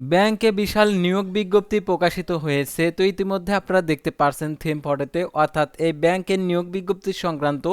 ব্যাংকে বিশাল নিয়োগ বিজ্ঞপ্তি প্রকাশিত হয়েছে। তো ইতিমধ্যে আপনারা দেখতে পারছেন থিম ফটোতে অর্থাৎ এই ব্যাংকের নিয়োগ বিজ্ঞপ্তি সংক্রান্ত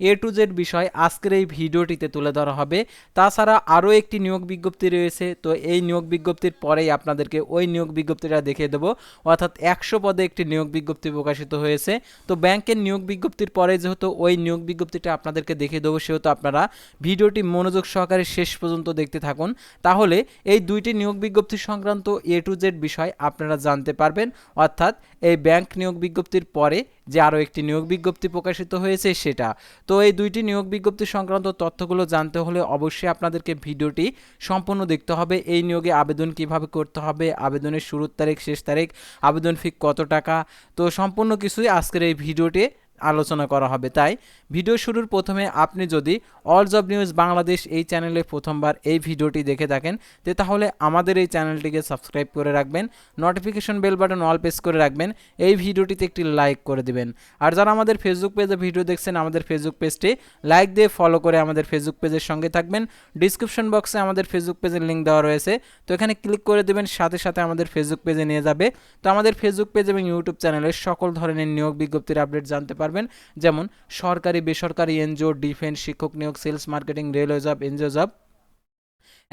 এ টু জেড বিষয় আজকের এই ভিডিওটিতে তুলে ধরা হবে। তাছাড়া আরও একটি নিয়োগ বিজ্ঞপ্তি রয়েছে। তো এই নিয়োগ বিজ্ঞপ্তির পরেই আপনাদেরকে ওই নিয়োগ বিজ্ঞপ্তিটা দেখিয়ে দেবো। অর্থাৎ একশো পদে একটি নিয়োগ বিজ্ঞপ্তি প্রকাশিত হয়েছে। তো ব্যাংকের নিয়োগ বিজ্ঞপ্তির পরে যেহেতু ওই নিয়োগ বিজ্ঞপ্তিটা আপনাদেরকে দেখিয়ে দেবো, সেহেতু আপনারা ভিডিওটি মনোযোগ সহকারে শেষ পর্যন্ত দেখতে থাকুন। তাহলে এই দুইটি নিয়োগ বিজ্ঞপ্তি সংক্রান্ত এ টু জেড বিষয় আপনারা জানতে পারবেন। অর্থাৎ এই ব্যাংক নিয়োগ বিজ্ঞপ্তির পরে যে আরও একটি নিয়োগ বিজ্ঞপ্তি প্রকাশিত হয়েছে সেটা। তো এই দুইটি নিয়োগ বিজ্ঞপ্তি সংক্রান্ত তথ্যগুলো জানতে হলে অবশ্যই আপনাদেরকে ভিডিওটি সম্পূর্ণ দেখতে হবে। এই নিয়োগে আবেদন কীভাবে করতে হবে, আবেদনের শুরুর তারিখ, শেষ তারিখ, আবেদন ফি কত টাকা, তো সম্পূর্ণ কিছুই আজকের এই ভিডিওটি আলোচনা করা হবে। তাই ভিডিও শুরুর প্রথমে আপনি যদি অল জব নিউজ বাংলাদেশ এই চ্যানেলে প্রথমবার এই ভিডিওটি দেখে থাকেন, তে তাহলে আমাদের এই চ্যানেলটিকে সাবস্ক্রাইব করে রাখবেন notification bell button all press করে রাখবেন, এই ভিডিওটিতে একটি লাইক করে দিবেন। আর যারা আমাদের ফেসবুক পেজে ভিডিও দেখছেন, আমাদের ফেসবুক পেজটি লাইক দিয়ে ফলো করে আমাদের ফেসবুক পেজের সঙ্গে থাকবেন। ডিসক্রিপশন বক্সে আমাদের ফেসবুক পেজের লিঙ্ক দেওয়া রয়েছে। তো এখানে ক্লিক করে দেবেন, সাথে সাথে আমাদের ফেসবুক পেজে নিয়ে যাবে। তো আমাদের ফেসবুক পেজ এবং ইউটিউব চ্যানেলে সকল ধরনের নিয়োগ বিজ্ঞপ্তির আপডেট জানতে পারবেন। যেমন সরকারি বেসরকারি এনজিও ডিফেন্স শিক্ষক নিয়োগ sales marketing railway job NGO job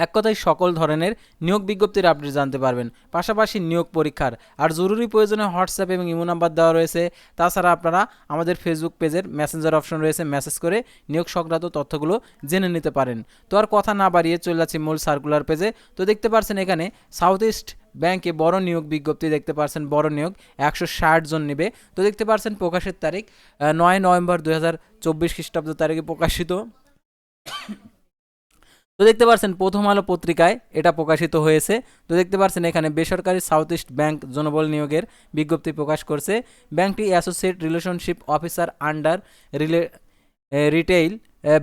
এক কথায় সকল ধরনের নিয়োগ বিজ্ঞপ্তির আপডেট জানতে পারবেন, পাশাপাশি নিয়োগ পরীক্ষার। আর জরুরি প্রয়োজনে হোয়াটসঅ্যাপ এবং ইমো নাম্বার দেওয়া রয়েছে। তাছাড়া আপনারা আমাদের ফেসবুক পেজের মেসেঞ্জার অপশন রয়েছে, মেসেজ করে নিয়োগ সংক্রান্ত তথ্যগুলো জেনে নিতে পারেন। তো আর কথা না বাড়িয়ে চলে যাচ্ছি মূল সার্কুলার পেজে তো দেখতে পাচ্ছেন এখানে সাউথ ইস্ট ব্যাংকে বড় নিয়োগ বিজ্ঞপ্তি দেখতে পাচ্ছেন বড় নিয়োগ, একশো ষাট জন নেবে। তো দেখতে পাচ্ছেন প্রকাশের তারিখ নয় নভেম্বর দু হাজার চব্বিশ খ্রিস্টাব্দ তারিখে প্রকাশিত। তো দেখতে পাচ্ছেন প্রথম আলো পত্রিকায় এটা প্রকাশিত হয়েছে। তো দেখতে পাচ্ছেন এখানে বেসরকারি সাউথ ইস্ট ব্যাংক জনবল নিয়োগের বিজ্ঞপ্তি প্রকাশ করছে। ব্যাংকটি associate relationship officer under re retail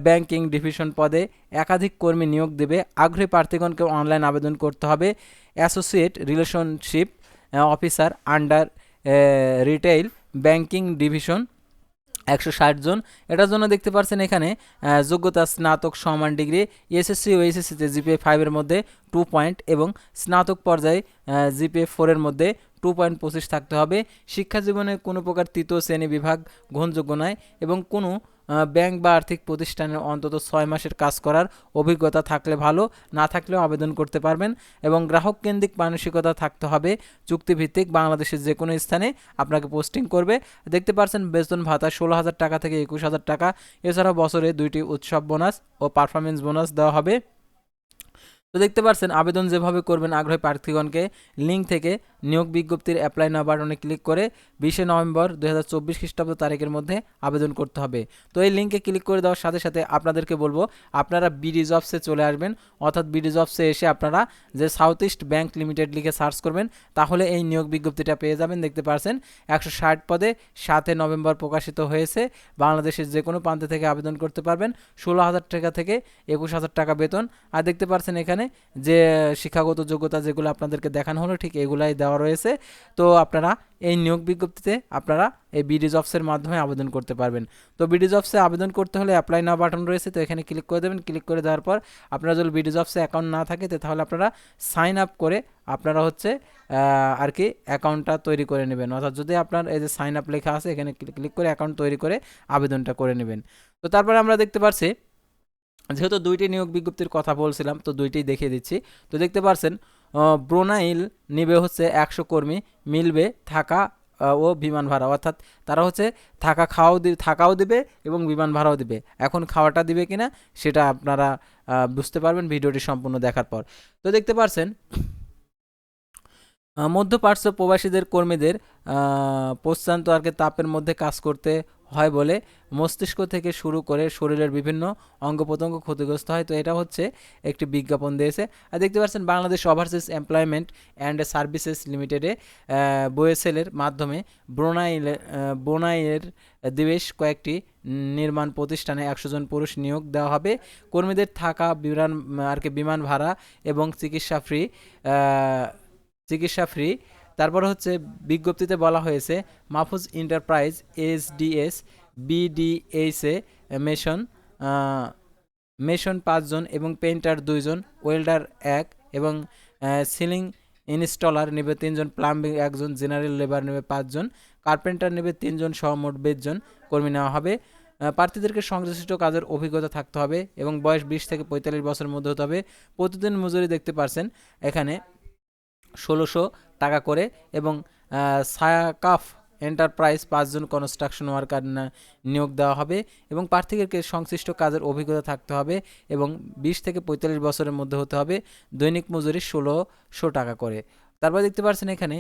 banking division পদে একাধিক কর্মী নিয়োগ দেবে। আগ্রহী প্রার্থীগণকে অনলাইন আবেদন করতে হবে। Associate relationship officer under retail, banking division একশো ষাট জন। এটার জন্য দেখতে পাচ্ছেন এখানে যোগ্যতা স্নাতক সমান ডিগ্রি এসএসসি ও এসএসসিতে জিপিএ ফাইভের মধ্যে টু পয়েন্ট এবং স্নাতক পর্যায়ে জিপিএ ফোরের মধ্যে টু পয়েন্ট পঁচিশ থাকতে হবে। শিক্ষা জীবনে কোনো প্রকার তৃতীয় শ্রেণি বিভাগ গ্রহণযোগ্য নয় এবং কোনো ব্যাংক বা আর্থিক প্রতিষ্ঠানে অন্তত ছয় মাসের কাজ করার অভিজ্ঞতা থাকলে ভালো, না থাকলেও আবেদন করতে পারবেন এবং গ্রাহক কেন্দ্রিক মানসিকতা থাকতে হবে। চুক্তিভিত্তিক বাংলাদেশের যে কোনো স্থানে আপনাকে পোস্টিং করবে। দেখতে পাচ্ছেন বেতন ভাতা ষোলো হাজার টাকা থেকে একুশ হাজার টাকা। এছাড়াও বছরে দুইটি উৎসব বোনাস ও পারফরমেন্স বোনাস দেওয়া হবে। তো দেখতে পাচ্ছেন আবেদন যেভাবে করবেন আগ্রহী প্রার্থীগণকে, লিঙ্ক থেকে নিয়োগ বিজ্ঞপ্তির অ্যাপ্লাই নাও বাটনে ক্লিক করে বিশে নভেম্বর দু হাজার চব্বিশ খ্রিস্টাব্দ তারিখের মধ্যে আবেদন করতে হবে। তো এই লিঙ্কে ক্লিক করে দেওয়ার সাথে সাথে আপনাদেরকে বলব, আপনারা বিডি জবসে চলে আসবেন, অর্থাৎ বিডি জবসে এসে আপনারা যে সাউথ ইস্ট ব্যাংক লিমিটেড লিখে সার্চ করবেন, তাহলে এই নিয়োগ বিজ্ঞপ্তিটা পেয়ে যাবেন। দেখতে পাচ্ছেন একশো ষাট পদে সাতে নভেম্বর প্রকাশিত হয়েছে। বাংলাদেশের যে কোনো প্রান্ত থেকে আবেদন করতে পারবেন। ষোলো হাজার টাকা থেকে একুশ হাজার টাকা বেতন। আর দেখতে পাচ্ছেন এখানে যে শিক্ষাগত যোগ্যতা যেগুলো আপনাদেরকে দেখানো হলো, ঠিক এগুলাই দেওয়া রয়েছে। তো আপনারা এই নিয়োগ বিজ্ঞপ্তিতে আপনারা এই বিডি জবসের মাধ্যমে আবেদন করতে পারবেন। তো বিডি জবসে আবেদন করতে হলে অ্যাপ্লাই না বাটন রয়েছে। তো এখানে ক্লিক করে দেবেন। ক্লিক করে দেওয়ার পর আপনারা যদি বিডি জবসে অ্যাকাউন্ট না থাকে তাহলে আপনারা সাইন আপ করে আপনারা হচ্ছে আর কি অ্যাকাউন্টটা তৈরি করে নেবেন। অর্থাৎ যদি আপনার এই যে সাইন আপ লেখা আছে, এখানে ক্লিক করে অ্যাকাউন্ট তৈরি করে আবেদনটা করে নেবেন। তো তারপরে আমরা দেখতে পাচ্ছি যেহেতু দুইটি নিয়োগ বিজ্ঞপ্তির কথা বলছিলাম, তো দুইটি দেখিয়ে দিচ্ছি। তো দেখতে পারছেন ব্রোনাইল নিবে হচ্ছে একশো কর্মী মিলবে থাকা ও বিমান ভাড়া। অর্থাৎ তারা হচ্ছে থাকা খাওয়াও দিবে থাকাও দেবে এবং বিমান ভাড়াও দেবে। এখন খাওয়াটা দিবে কিনা সেটা আপনারা বুঝতে পারবেন ভিডিওটি সম্পূর্ণ দেখার পর। তো দেখতে পারছেন আহ, মধ্যপ্রাচ্য প্রবাসীদের কর্মীদের আহ, প্রস্থান্ত আর কি তাপের মধ্যে কাজ করতে হয় বলে মস্তিষ্ক থেকে শুরু করে শরীরের বিভিন্ন অঙ্গ প্রত্যঙ্গ ক্ষতিগ্রস্ত হয়। তো এটা হচ্ছে একটি বিজ্ঞাপন দিয়েছে। আর দেখতে পাচ্ছেন, Bangladesh overseas employment and services লিমিটেডে বোয়েসেলের মাধ্যমে ব্রোনাইলে ব্রোনাইয়ের বেশ কয়েকটি নির্মাণ প্রতিষ্ঠানে একশো জন পুরুষ নিয়োগ দেওয়া হবে। কর্মীদের থাকা, বিমান আর কি বিমান ভাড়া এবং চিকিৎসা ফ্রি চিকিৎসা ফ্রি তারপর হচ্ছে বিজ্ঞপ্তিতে বলা হয়েছে, মাহফুজ এন্টারপ্রাইজ এসডিএস বিডিএইসে মেশন মেশন পাঁচজন এবং পেন্টার দুইজন ওয়েল্ডার এক এবং সিলিং ইনস্টলার নেবে তিনজন প্লাম্বিং একজন, জেনারেল লেবার নেবে পাঁচজন কার্পেন্টার নেবে তিনজন সহ মোট জন কর্মী নেওয়া হবে। প্রার্থীদেরকে সংশ্লিষ্ট কাজের অভিজ্ঞতা থাকতে হবে এবং বয়স বিশ থেকে পঁয়তাল্লিশ বছরের মধ্যে হতে হবে। প্রতিদিন মজুরি দেখতে পারছেন, এখানে ষোলোশো টাকা করে এবং সায়াকাফ এন্টারপ্রাইজ পাঁচজন কনস্ট্রাকশন ওয়ার্কার নিয়োগ দেওয়া হবে এবং প্রার্থীদেরকে সংশ্লিষ্ট কাজের অভিজ্ঞতা থাকতে হবে এবং বিশ থেকে পঁয়তাল্লিশ বছরের মধ্যে হতে হবে দৈনিক মজুরি ষোলোশো টাকা করে। তারপর দেখতে পাচ্ছেন এখানে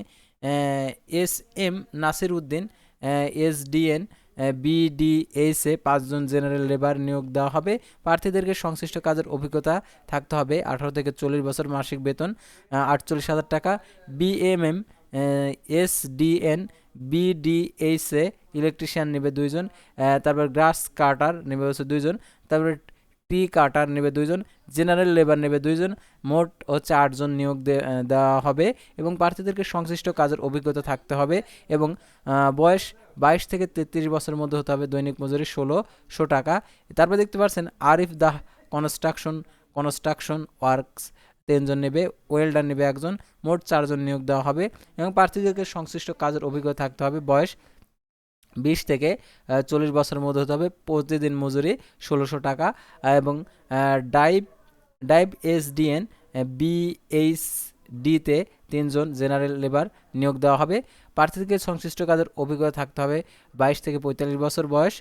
S M Nasir Uddin SDN বিডিএসে পাঁচজন জেনারেল লেবার নিয়োগ দেওয়া হবে। প্রার্থীদেরকে সংশ্লিষ্ট কাজের অভিজ্ঞতা থাকতে হবে। আঠারো থেকে চল্লিশ বছর মাসিক বেতন আটচল্লিশ হাজার টাকা। বিএমএম এসডিএন বিডিএইচে ইলেকট্রিশিয়ান নেবে দুইজন তারপর গ্রাস কাটার নেবে হচ্ছে দুইজন, তারপরে টি কাটার নেবে দুইজন, জেনারেল লেবার নেবে দুইজন, মোট হচ্ছে আটজন নিয়োগ দেওয়া হবে এবং প্রার্থীদেরকে সংশ্লিষ্ট কাজের অভিজ্ঞতা থাকতে হবে এবং বয়স বাইশ থেকে তেত্রিশ বছরের মধ্যে হতে হবে দৈনিক মজুরি ষোলোশো টাকা। তারপর দেখতে পাচ্ছেন আরিফ দাহ কনস্ট্রাকশন কনস্ট্রাকশন ওয়ার্কস, তিনজন নেবে, ওয়েল্ডার নেবে একজন, মোট চারজন নিয়োগ দেওয়া হবে এবং প্রার্থীদেরকে সংশ্লিষ্ট কাজের অভিজ্ঞতা থাকতে হবে। বয়স বিশ থেকে চল্লিশ বছরের মধ্যে হতে হবে প্রতিদিন মজুরি ষোলোশো টাকা এবং ডাইভ ডাইভ এসডিএন বিএইচ ডিতে তিনজন জেনারেল লেবার নিয়োগ দেওয়া হবে। প্রার্থীদেরকে সংশ্লিষ্ট কাজের অভিজ্ঞতা থাকতে হবে। বাইশ থেকে পঁয়তাল্লিশ বছর বয়স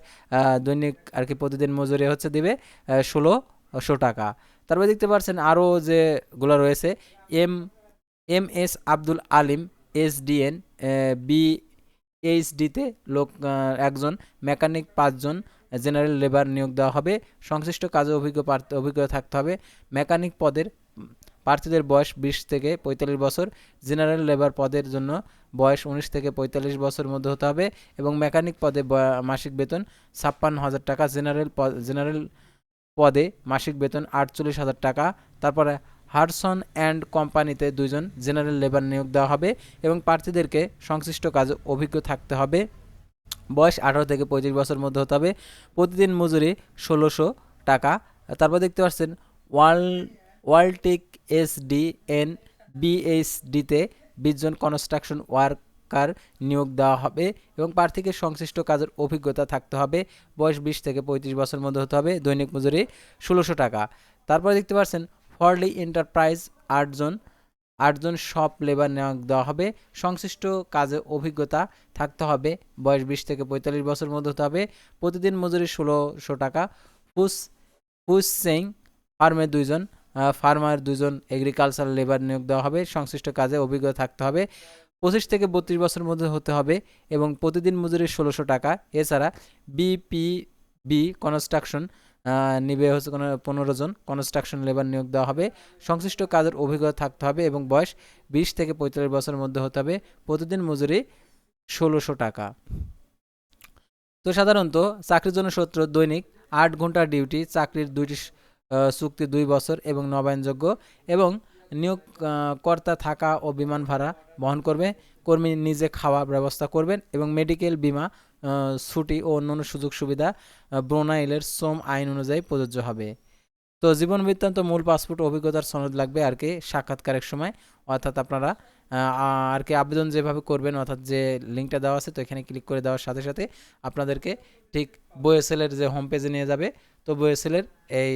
দৈনিক আর কি প্রতিদিন মজুরি হচ্ছে দেবে ষোলোশো টাকা। তারপরে দেখতে পাচ্ছেন আরও যেগুলো রয়েছে, M M S Abdul Alim SDN B এইচডিতে লোক একজন, মেকানিক পাঁচজন, জেনারেল লেবার নিয়োগ দেওয়া হবে। সংশ্লিষ্ট কাজে অভিজ্ঞ অভিজ্ঞতা থাকতে হবে। মেকানিক পদের প্রার্থীদের বয়স বিশ থেকে পঁয়তাল্লিশ বছর। জেনারেল লেবার পদের জন্য বয়স উনিশ থেকে পঁয়তাল্লিশ বছর মধ্যে হতে হবে এবং মেকানিক পদে মাসিক বেতন ছাপ্পান্ন হাজার টাকা, জেনারেল জেনারেল পদে মাসিক বেতন আটচল্লিশ হাজার টাকা। তারপরে হারসন অ্যান্ড কোম্পানিতে দুইজন জেনারেল লেবার নিয়োগ দেওয়া হবে এবং প্রার্থীদেরকে সংশ্লিষ্ট কাজে অভিজ্ঞ থাকতে হবে। বয়স আঠারো থেকে পঁয়ত্রিশ বছর মধ্যে হতে হবে। প্রতিদিন মজুরি ষোলোশো টাকা। তারপর দেখতে পাচ্ছেন ওয়াল ওয়ালটেক এস ডি এন বিএইচডিতে বিশজন কনস্ট্রাকশন ওয়ার্কার নিয়োগ দেওয়া হবে এবং প্রার্থীকে সংশ্লিষ্ট কাজের অভিজ্ঞতা থাকতে হবে। বয়স বিশ থেকে পঁয়ত্রিশ বছরের মধ্যে হতে হবে। দৈনিক মজুরি ষোলোশো টাকা। তারপর দেখতে পাচ্ছেন ফরলি এন্টারপ্রাইজ আটজন আটজন সব লেবার নিয়োগ দেওয়া হবে। সংশ্লিষ্ট কাজে অভিজ্ঞতা থাকতে হবে। বয়স বিশ থেকে পঁয়তাল্লিশ বছরের মধ্যে হতে হবে। প্রতিদিন মজুরি ষোলোশো টাকা। হুস হুস সিং ফার্মের দুইজন ফার্মার দুজন এগ্রিকালচার লেবার নিয়োগ দেওয়া হবে, সংশ্লিষ্ট কাজে অভিজ্ঞতা থাকতে হবে। পঁচিশ থেকে বত্রিশ বছরের মধ্যে হতে হবে এবং প্রতিদিন মজুরি ষোলোশো টাকা। এছাড়া বিপিবি কনস্ট্রাকশন নিবে হচ্ছে কোনো পনেরো জন কনস্ট্রাকশন লেবার নিয়োগ দেওয়া হবে। সংশ্লিষ্ট কাজের অভিজ্ঞতা থাকতে হবে এবং বয়স বিশ থেকে পঁয়তাল্লিশ বছরের মধ্যে হতে হবে। প্রতিদিন মজুরি ষোলোশো টাকা। তো সাধারণত চাকরির জন্য সূত্র দৈনিক আট ঘণ্টা ডিউটি চাকরির দুইটি চুক্তি দুই বছর এবং নবায়নযোগ্য এবং নিয়োগ কর্তা থাকা ও বিমান ভাড়া বহন করবে। কর্মী নিজে খাওয়া ব্যবস্থা করবেন এবং মেডিকেল বিমা ছুটি ও অন্যান্য সুযোগ সুবিধা ব্রোনাইলের শ্রম আইন অনুযায়ী প্রযোজ্য হবে। তো জীবন বৃত্তান্ত মূল পাসপোর্ট অভিজ্ঞতার সনদ লাগবে আর কি সাক্ষাৎকারের সময়। অর্থাৎ আপনারা আর কি আবেদন যেভাবে করবেন, অর্থাৎ যে লিঙ্কটা দেওয়া আছে তো এখানে ক্লিক করে দেওয়ার সাথে সাথে আপনাদেরকে ঠিক বইএসএলের যে হোম পেজে নিয়ে যাবে। তো বইএসএলের এই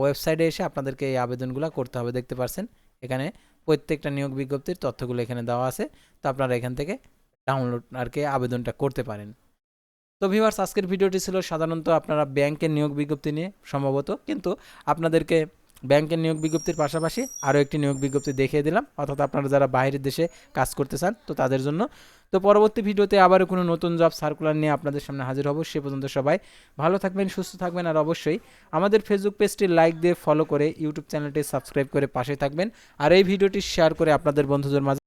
ওয়েবসাইটে এসে আপনাদেরকে এই আবেদনগুলো করতে হবে, দেখতে পাচ্ছেন এখানে প্রত্যেকটা নিয়োগ বিজ্ঞপ্তির তথ্যগুলো এখানে দেওয়া আছে, তো আপনারা এখান থেকে ডাউনলোড আর কি আবেদনটা করতে পারেন। তো ভিভার্স আজকের ভিডিওটি ছিল সাধারণত আপনারা ব্যাংকের নিয়োগ বিজ্ঞপ্তি নিয়ে সম্ভবত, কিন্তু আপনাদেরকে ব্যাংকের নিয়োগ বিজ্ঞপ্তির পাশাপাশি আরও একটি নিয়োগ বিজ্ঞপ্তি দেখিয়ে দিলাম। অর্থাৎ আপনারা যারা বাইরের দেশে কাজ করতে চান, তো তাদের জন্য। তো পরবর্তী ভিডিওতে আবারও কোনো নতুন জব সার্কুলার নিয়ে আপনাদের সামনে হাজির হব। সে পর্যন্ত সবাই ভালো থাকবেন, সুস্থ থাকবেন, আর অবশ্যই আমাদের ফেসবুক পেজটি লাইক দিয়ে ফলো করে ইউটিউব চ্যানেলটি সাবস্ক্রাইব করে পাশে থাকবেন। আর এই ভিডিওটি শেয়ার করে আপনাদের বন্ধুদের মাঝে